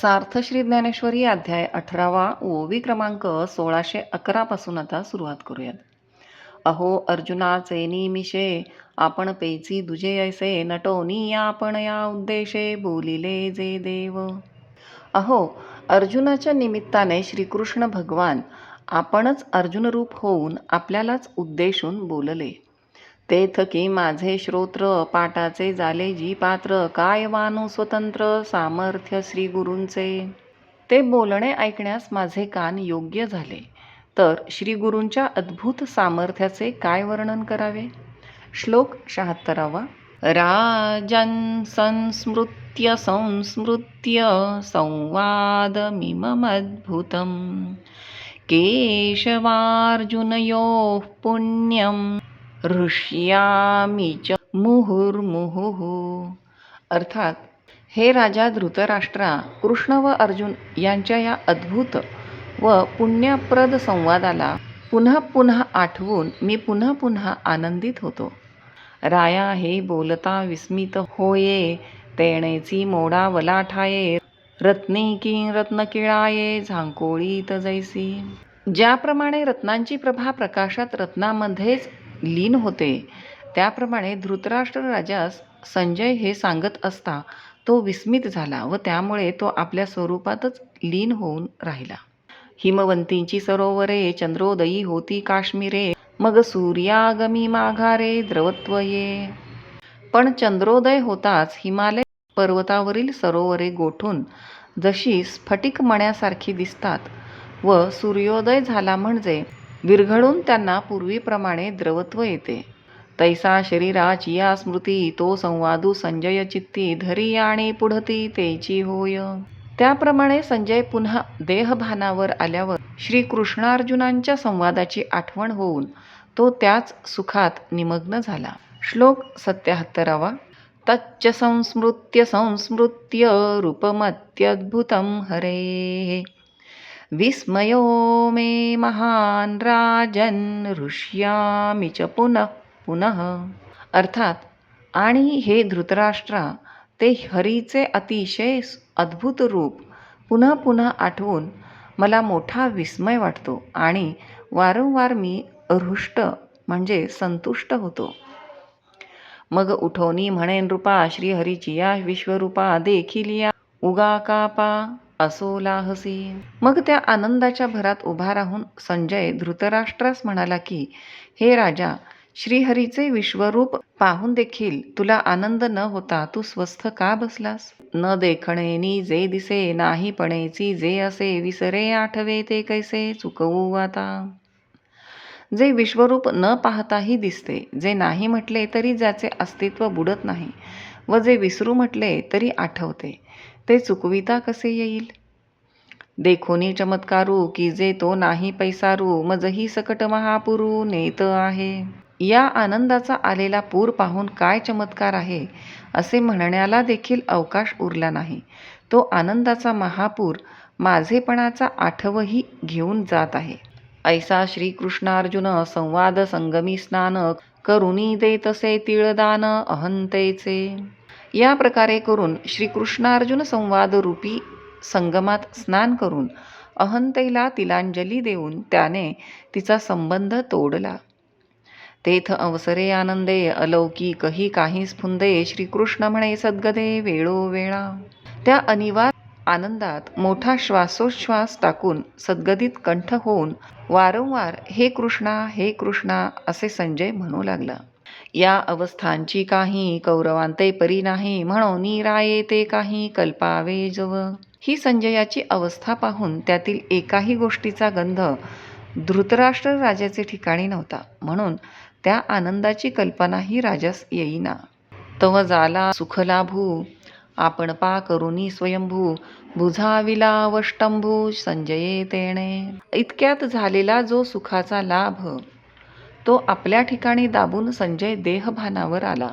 सार्थश्री ज्ञानेश्वरी अध्याय अठरावा ओवी क्रमांक सोळाशे अकरापासून आता सुरुवात करूयात. अहो अर्जुनाचे निमिषे आपण पेची दुजे ऐसे नटोनी आपण या उद्देशे बोलिले जे देव. अहो अर्जुनाच्या निमित्ताने श्रीकृष्ण भगवान आपणच अर्जुनरूप होऊन आपल्यालाच उद्देशून बोलले. तेथ की माझे श्रोत्र पाटाचे झाले जी पात्र काय वानू स्वतंत्र सामर्थ्य श्री गुरूंचे? ते बोलणे ऐकण्यास माझे कान योग्य झाले. तर श्री गुरूंच्या अद्भुत सामर्थ्याचे काय वर्णन करावे? श्लोक शहात्तरावा. राजन् संस्मृत्य संस्मृत्य संवादमिममद्भुतं केशवार्जुनयोः पुण्यं हृष्यामी च मुहुर्मुहुः। अर्थात हे राजा धृतराष्ट्रा कृष्ण व अर्जुन यांच्या या अद्भुत व पुण्यप्रद संवादाला पुन्हा पुन्हा आठवून मी पुन्हा पुन्हा आनंदित होतो. राया हे बोलता विस्मित होये तेणेची मोडा वलाठाये रत्नी की रत्नकिळाये झांकोळीत जैसी. ज्याप्रमाणे रत्नांची प्रभा प्रकाशात रत्नामध्येच लीन होते. त्याप्रमाणे धृतराष्ट्र राजास संजय हे सांगत असता तो विस्मित झाला व त्यामुळे तो आपल्या स्वरूपातच लीन होऊन राहिला. हिमवंतींची सरोवरे चंद्रोदयी होती काश्मीरे मग सूर्यागमी माघारे द्रवत्वये. पण चंद्रोदय होताच हिमालय पर्वतावरील सरोवरे गोठून जशी स्फटिक मण्यासारखी दिसतात व सूर्योदय झाला म्हणजे विरघळून त्यांना पूर्वीप्रमाणे द्रवत्व येते. तैसा शरीराची या स्मृती तो संवादू संजय चित्ती धरी आणि पुढती तेची होय. त्याप्रमाणे संजय पुन्हा देहभानावर आल्यावर श्रीकृष्णार्जुनांच्या संवादाची आठवण होऊन तो त्याच सुखात निमग्न झाला. श्लोक सत्याहत्तरावा. तच्च संस्मृत्य संस्मृत्य रूपमत्यद्भुतं हरे. विस्मयो मे महान राजन ऋष्यामी च पुनः पुनः। अर्थात आणि हे धृतराष्ट्रा ते हरीचे अतिशय अद्भुत रूप पुन्हा पुन्हा आठवून मला मोठा विस्मय वाटतो आणि वारंवार मी हृष्ट म्हणजे संतुष्ट होतो. मग उठवणी म्हणेन रूपा श्रीहरीची या विश्वरूपा देखील या उगा कापा। असो लाहसी. मग त्या आनंदाच्या भरात उभा राहून संजय धृतराष्ट्रास म्हणाला की हे राजा श्रीहरीचे विश्वरूप पाहून देखील तुला आनंद न होता तू स्वस्थ का बसलास? न देखणे नी जे दिसे नाही पणेची जे असे विसरे आठवे ते कैसे चुकवू आता. जे विश्वरूप न पाहताही दिसते जे नाही म्हटले तरी ज्याचे अस्तित्व बुडत नाही व जे विसरू म्हटले तरी आठवते. ते चुकविता कसे येईल? देखोनी चमत्कारू की जे तो नाही पैसारू मजही सकट महापुरू नेत आहे. या आनंदाचा आलेला पूर पाहून काय चमत्कार आहे असे म्हणण्याला देखील अवकाश उरला नाही. तो आनंदाचा महापूर माझेपणाचा आठवही घेऊन जात आहे. ऐसा श्रीकृष्णार्जुन संवाद संगमी स्नान करुणी देतसे तिळदान अहंतेचे. या प्रकारे करून श्रीकृष्णार्जुन संवादरूपी संगमात स्नान करून अहंतेला तिलांजली देऊन त्याने तिचा संबंध तोडला. तेथ अवसरे आनंदे अलौकिकही काही स्फुंदे श्रीकृष्ण म्हणे सद्गदे वेळोवेळा त्या अनिवार्य आनंदात मोठा श्वासोच्छ्वास टाकून सद्गदित कंठ होऊन वारंवार हे कृष्णा हे कृष्णा असे संजय म्हणू लागला. या अवस्थांची काही कौरवांते परी नाही म्हणून राये ते काही कल्पावे जव ही संजयाची अवस्था पाहून त्यातील एकाही गोष्टीचा गंध धृतराष्ट्र राजाचे ठिकाणी नव्हता म्हणून त्या आनंदाची कल्पनाही राजास येईना. तव जाला सुखलाभू आपण पा करुनी स्वयंभू बुझाविला वष्टंभू संजये तेणे इतक्यात झालेला जो सुखाचा लाभ तो आपल्या ठिकाणी दाबून संजय देहभानावर आला.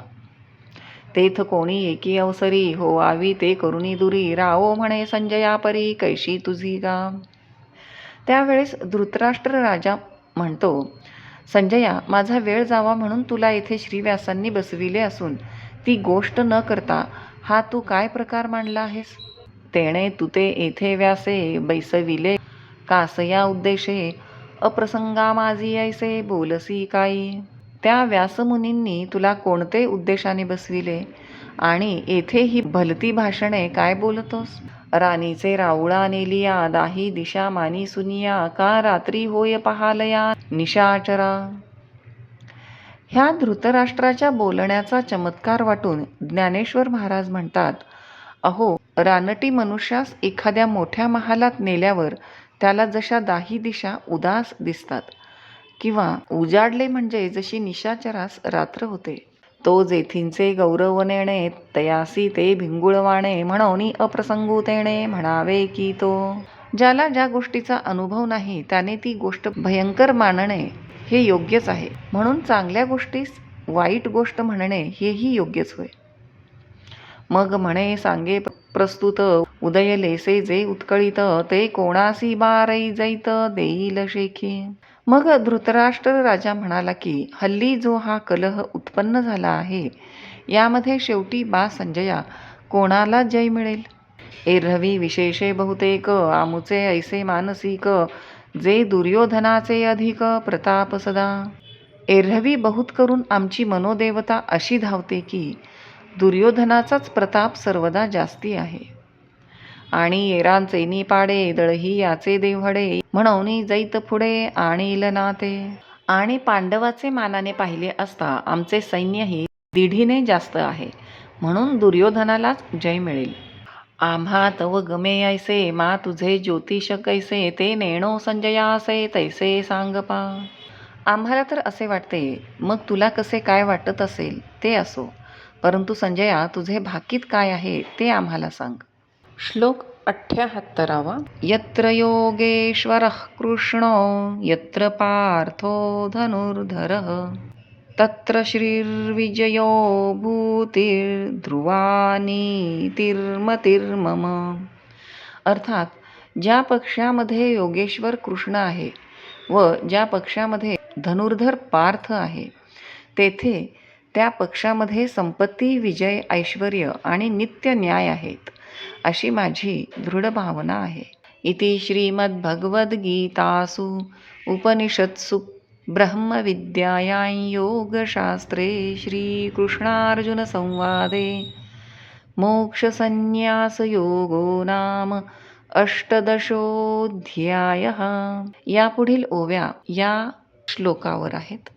तेथ कोणी एकी अवसरी हो आवी ते करुणी दुरी राओ म्हणे संजया परी कैशी तुझी गा त्यावेळेस धृतराष्ट्र राजा म्हणतो संजया माझा वेळ जावा म्हणून तुला येथे श्रीव्यासांनी बसविले असून ती गोष्ट न करता हा तू काय प्रकार मांडला आहेस? तेणे तुते येथे व्यासे बैसविले कासया उद्देशे अप्रसंगा माझी ऐसे बोलसी काही त्या व्यासमुनींनी तुला कोणते उद्देशाने बसविले? आणि येथे ही भलती भाषणे काय बोलतोस? राणीचे राऊळा नेलिया दाही दिशा मानी सुनिया का रात्री होय पहालया निशाचरा ह्या धृतराष्ट्राच्या बोलण्याचा चमत्कार वाटून ज्ञानेश्वर महाराज म्हणतात अहो रानटी मनुष्यास एखाद्या मोठ्या महालात नेल्यावर त्याला जशा दाही दिशा उदास दिसतात किंवा उजाडले म्हणजे जशी निशाचरास रात्र होते तो जेथींचे गौरव नेणे तयासी ते भिंगुळवाणे म्हणून अप्रसंगूतेणे म्हणावे की तो. ज्याला ज्या गोष्टीचा अनुभव नाही त्याने ती गोष्ट भयंकर मानणे हे योग्यच आहे. म्हणून चांगल्या गोष्टीस वाईट गोष्ट म्हणणे हेही योग्यच होय. मग म्हणे सांगे प्रस्तुत उदयलेसे जे उत्कळित ते कोणासी बारई जैत देईल शेखी. मग धृतराष्ट्र राजा म्हणाला की हल्ली जो हा कलह उत्पन्न झाला आहे यामध्ये शेवटी बा संजया कोणाला जय मिळेल? एरहवी विशेषे बहुतेक आमुचे ऐसे मानसिक जे दुर्योधनाचे अधिक प्रताप सदा. एरवी बहुत करून आमची मनोदेवता अशी धावते की दुर्योधनाचाच प्रताप सर्वदा जास्ती आहे. आणि येरांचे निपाडे दळही याचे देवडे म्हणून जैत पुढे आणील नाते. आणि पांडवाचे मानाने पाहिले असता आमचे सैन्यही दीढीने जास्त आहे. म्हणून दुर्योधनालाच जय मिळेल. आम्हा तव गमे ऐसे मा तुझे ज्योतिष कैसे ते नेणो संजयासे तैसे सांग पा. आम्हाला तर असे वाटते मग तुला कसे काय वाटत असेल ते असो. परंतु संजया तुझे भाकीत काय आहे ते आम्हाला सांग. श्लोक अठ्ठ्याहत्तरावा यत्र योगेश्वर कृष्ण यत्र पार्थो धनुर्धर तत्र श्रीर्विजयो भूतिर्ध्रुवानीतिर्मतिर्मम. अर्थात ज्या पक्षामध्ये योगेश्वर कृष्ण आहे व ज्या पक्षामध्ये धनुर्धर पार्थ आहे तेथे त्या पक्षामध्ये संपत्ती विजय ऐश्वर आणि नित्य न्याय आहेत अशी माझी दृढ भावना आहे. इति श्रीमद्भगवद्गीतासु उपनिषत्सु ब्रह्मविद्यायां योगशास्त्रे श्रीकृष्णार्जुनसंवादे मोक्षसन्न्यासयोगो नाम अष्टदशोऽध्यायः. यापुढील ओव्या या श्लोकावर आहेत.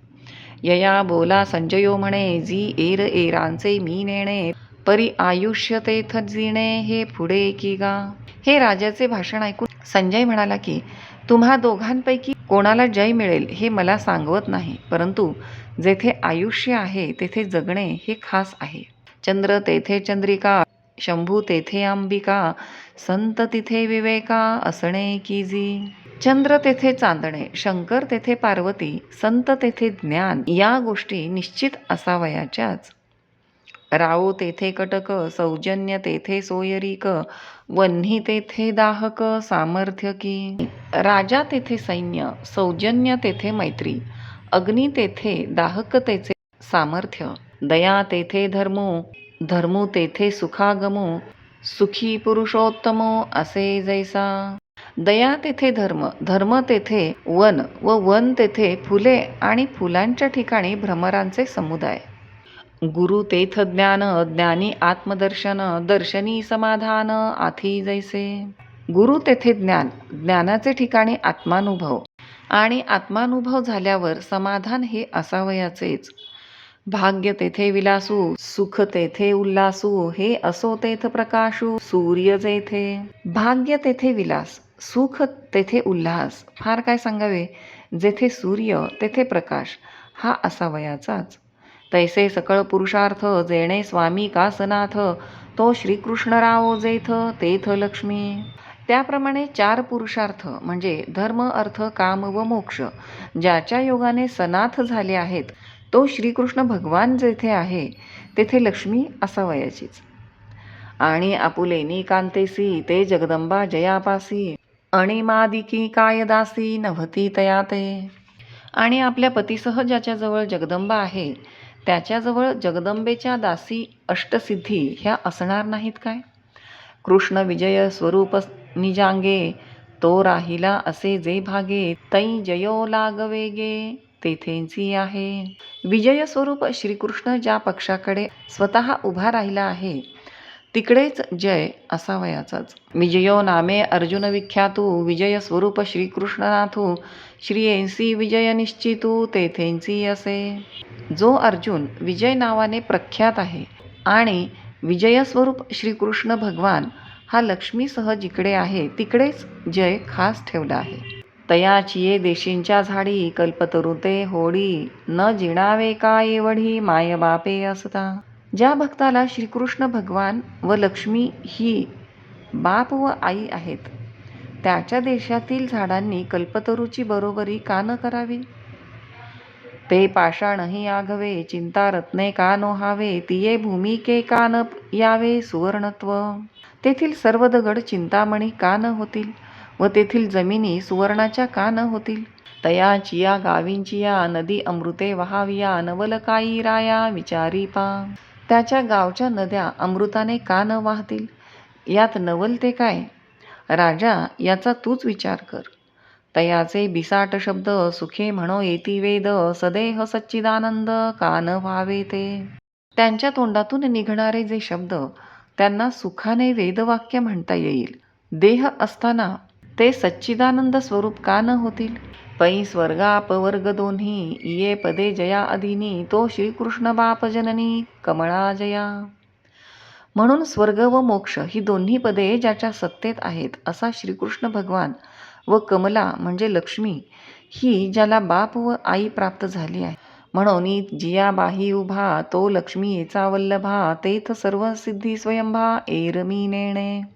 यया बोला संजयो म्हणे जी एर एरांचे मी नेणे परी आयुष्य तेथ जिणे हे पुढे की गा. हे राजाचे भाषण ऐकून संजय म्हणाला की तुम्हा दोघांपैकी कोणाला जय मिळेल हे मला सांगवत नाही परंतु जेथे आयुष्य आहे तेथे जगणे हे खास आहे. चंद्र तेथे चंद्रिका शंभू तेथे अंबिका संत तिथे विवेका असणे की जी. चंद्र तेथे चांदणे शंकर तेथे पार्वती संत तेथे ज्ञान या गोष्टी निश्चित असावयाच्याच. राओ तेथे कटक सौजन्य तेथे सोयरीक वन्ही तेथे दाहक सामर्थ्य की. राजा तेथे सैन्य सौजन्य तेथे मैत्री अग्नी तेथे दाहक तेचे सामर्थ्य दया तेथे धर्मो धर्मो तेथे सुखागमो सुखी पुरुषोत्तमो असे जैसा. दया तेथे धर्म धर्म तेथे वन व वन तेथे फुले आणि फुलांच्या ठिकाणी भ्रमरांचे समुदाय. गुरु तेथ ज्ञान ज्ञानी आत्मदर्शन दर्शनी समाधान आथी जैसे. गुरु तेथे ज्ञान ज्ञानाचे ठिकाणी आत्मानुभव आणि आत्मानुभव झाल्यावर समाधान हे असावयाचेच. भाग्य तेथे विलासू सुख तेथे उल्लासू हे असो तेथ प्रकाशू सूर्य जेथे. भाग्य तेथे विलास सुख तेथे उल्हास. फार काय सांगावे? जेथे सूर्य तेथे प्रकाश. हा असावयाचाच तैसे सकळ पुरुषार्थ जेणे स्वामी कासनाथ तो श्रीकृष्णराव जेथ तेथ लक्ष्मी. त्याप्रमाणे चार पुरुषार्थ म्हणजे धर्म अर्थ काम व मोक्ष ज्याच्या योगाने सनाथ झाले आहेत तो श्रीकृष्ण भगवान जेथे आहे तेथे लक्ष्मी असावयाचीच आणि आपुलेनी कांतेसी ते जगदंबा जयापासी. अणिमादिकी कायदासी नभती तयाते आणि आपल्या पतीसह ज्याच्याजवळ जगदंबा आहे त्याच्याजवळ जगदंबेच्या दासी अष्टसिद्धी ह्या असणार नाहीत काय? कृष्ण विजय स्वरूप निजांगे तो राहिला असे जे भागे तै जयो लागवेगे तेथेंची आहे. विजय स्वरूप श्रीकृष्ण ज्या पक्षाकडे स्वतः उभा राहिला आहे तिकडेच जय असावयाचाच विजयो नामे अर्जुन विख्यातू विजय स्वरूप श्रीकृष्णनाथू श्रियेंसी विजय निश्चितू तेथेंसी असे. जो अर्जुन विजय नावाने प्रख्यात आहे आणि विजयस्वरूप श्रीकृष्ण भगवान हा लक्ष्मीसह जिकडे आहे तिकडेच जय खास ठेवला आहे. तयाचिये देशींच्या झाडी कल्पतरुते होडी न जिणावे का एवढी माय बापे असता. ज्या भक्ताला श्रीकृष्ण भगवान व लक्ष्मी ही बाप व आई आहेत त्याच्या देशातील झाडांनी कल्पतरूची बरोबरी का न करावी? ते पाषाणही आघवे चिंता रत्ने का नोहावे तिये भूमिके का न यावे सुवर्णत्व? तेथील सर्व दगड चिंतामणी का न होतील व तेथील जमिनी सुवर्णाच्या का न होतील? तयाचिया गावींचिया नदी अमृते वहाविया नवलकाई राया विचारी पा। त्याच्या गावच्या नद्या अमृताने का न वाहतील? यात नवल ते काय? राजा याचा तूच विचार कर. तयाचे बिसाट शब्द सुखे म्हणो येती वेद सदेह सच्चिदानंद का न व्हावे ते? त्यांच्या तोंडातून निघणारे जे शब्द त्यांना सुखाने वेदवाक्य म्हणता येईल. देह असताना ते सच्चिदानंद स्वरूप का न होतील? पै स्वर्गापवर्ग दोन्ही इये पदे जया अधीनी तो श्रीकृष्ण बाप जननी कमळा जया. म्हणून स्वर्ग व मोक्ष ही दोन्ही पदे ज्याच्या सत्तेत आहेत असा श्रीकृष्ण भगवान व कमला म्हणजे लक्ष्मी ही ज्याला बाप व आई प्राप्त झाली आहे. म्हणून जिया बाही उभा तो लक्ष्मी येचा वल्लभा तेथ सर्व सिद्धी स्वयंभा एरमी नेणे.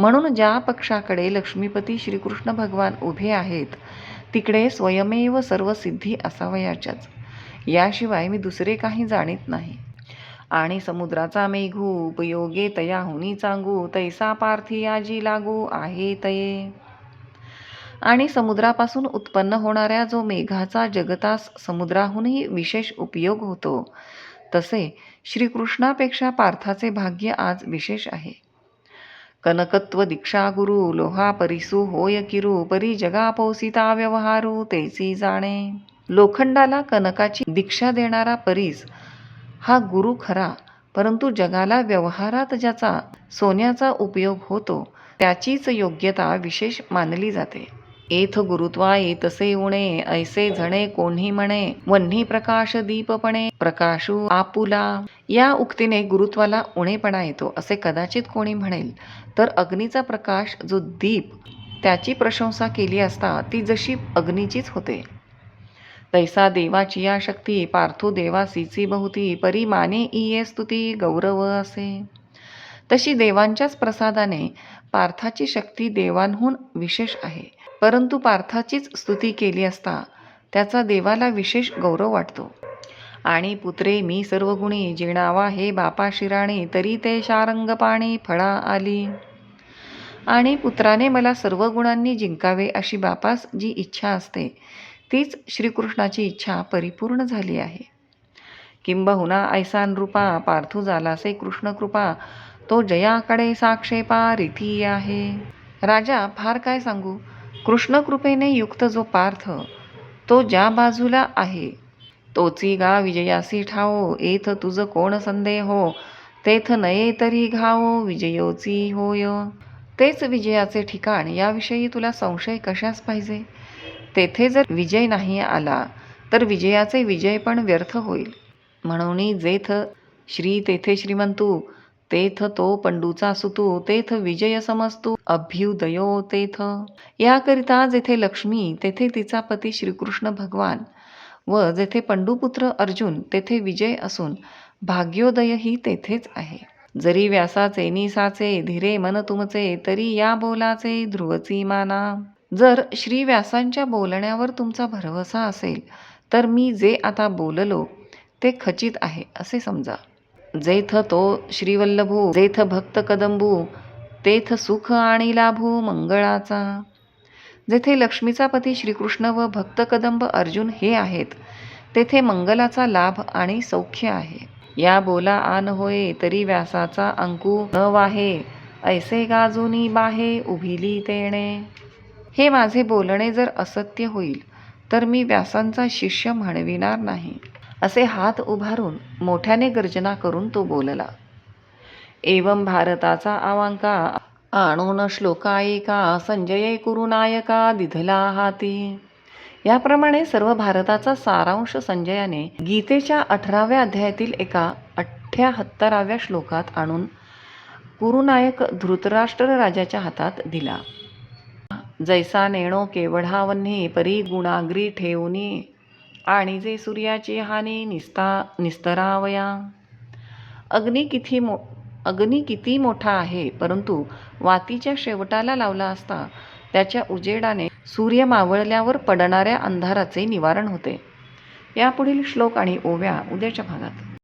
म्हणून ज्या पक्षाकडे लक्ष्मीपती श्रीकृष्ण भगवान उभे आहेत तिकडे स्वयमेव सर्व सिद्धी असावयाच्याच. याशिवाय मी दुसरे काही जाणीत नाही. आणि समुद्राचा मेघू उपयोगे तयाहुनी चांगू तैसा पार्थी आजी लागू आहे तये. आणि समुद्रापासून उत्पन्न होणाऱ्या जो मेघाचा जगतास समुद्राहूनही विशेष उपयोग होतो तसे श्रीकृष्णापेक्षा पार्थाचे भाग्य आज विशेष आहे. कनकत्व दीक्षा गुरु लोहा परिसू होय किरू परी जगा पोसिता व्यवहारू तेसी जाणे. लोखंडाला कनकाची दीक्षा देणारा परीस हा गुरु खरा परंतु जगाला व्यवहारात ज्याचा सोन्याचा उपयोग होतो त्याचीच योग्यता विशेष मानली जाते. एथ गुरुत्वा येतसे उणे ऐसे झणे कोणी म्हणे वन्ही प्रकाश दीपपणे प्रकाशू आपुला. या उक्तीने गुरुत्वाला उणेपणा येतो असे कदाचित कोणी म्हणेल. तर अग्नीचा प्रकाश जो दीप त्याची प्रशंसा केली असता ती जशी अग्नीचीच होते. तैसा देवाची या शक्ती पार्थो देवासीची बहुती परी माने इये स्तुती गौरव असे. तशी देवांच्याच प्रसादाने पार्थाची शक्ती देवांहून विशेष आहे. परंतु पार्थाचीच स्तुती केली असता त्याचा देवाला विशेष गौरव वाटतो. आणि पुत्रे मी सर्व गुणी जिणावा हे बापा शिराणे तरी ते शारंग पाणी फळा आली. आणि पुत्राने मला सर्व गुणांनी जिंकावे अशी बापास जी इच्छा असते तीच श्रीकृष्णाची इच्छा परिपूर्ण झाली आहे. किंबहुना ऐसान रूपा पार्थू झालासे कृष्णकृपा तो जयाकडे साक्षेपा रीती आहे. राजा फार काय सांगू? कृष्णकृपेने युक्त जो पार्थ तो ज्या बाजूला आहे तोची गा विजयासी ठावो एथ तुझ कोण संदेह हो तेथ नये तरी घावो विजयोची होय. तेच विजयाचे ठिकाण याविषयी तुला संशय कशास पाहिजे? तेथे जर विजय नाही आला तर विजयाचे विजय पण व्यर्थ होईल. म्हणून जेथ श्री तेथे श्रीमंतू तेथ तो पंडूचा सुतू तेथ विजय समजतो अभ्युदयो तेथ. याकरिता जेथे लक्ष्मी तेथे तिचा पती श्रीकृष्ण भगवान व जेथे पंडूपुत्र अर्जुन तेथे विजय असून भाग्योदयही तेथेच आहे. जरी व्यासाचे निसाचे धीरे मन तुमचे तरी या बोलाचे ध्रुवची माना जर श्री व्यासांच्या बोलण्यावर तुमचा भरवसा असेल तर मी जे आता बोललो ते खचित आहे असे समजा. जैथ तो श्रीवल्लभू जैथ भक्त कदंबू तेथ सुख आणि लाभू मंगळाचा. जेथे लक्ष्मीचा पती श्रीकृष्ण व भक्त कदंब अर्जुन हे आहेत तेथे मंगलाचा लाभ आणि सौख्य आहे. या बोला आन होय तरी व्यासाचा अंकू न वाहे ऐसे गाजूनी बाहे उभिली तेणे. हे माझे बोलणे जर असत्य होईल तर मी व्यासांचा शिष्य म्हणविणार नाही. असे हात उभारून मोठ्याने गर्जना करून तो बोलला एवं भारताचा आवांका आणून श्लोकायिका संजय कुरुनायका दिधला हाती. याप्रमाणे सर्व भारताचा सारांश संजयाने गीतेच्या अठराव्या अध्यायातील एका अठ्ठ्याहत्तराव्या श्लोकात आणून कुरुनायक धृतराष्ट्र राजाच्या हातात दिला. जैसा नेणो केवढावन्ही परी गुणाग्री ठेवणी आणि जे सूर्याची हानी निस्ता निस्तरावया. अग्नी किती मो अग्नी किती मोठा आहे परंतु वातीच्या शेवटाला लावला असता त्याच्या उजेडाने सूर्य मावळल्यावर पडणाऱ्या अंधाराचे निवारण होते. यापुढील श्लोक आणि ओव्या उद्याच्या भागात.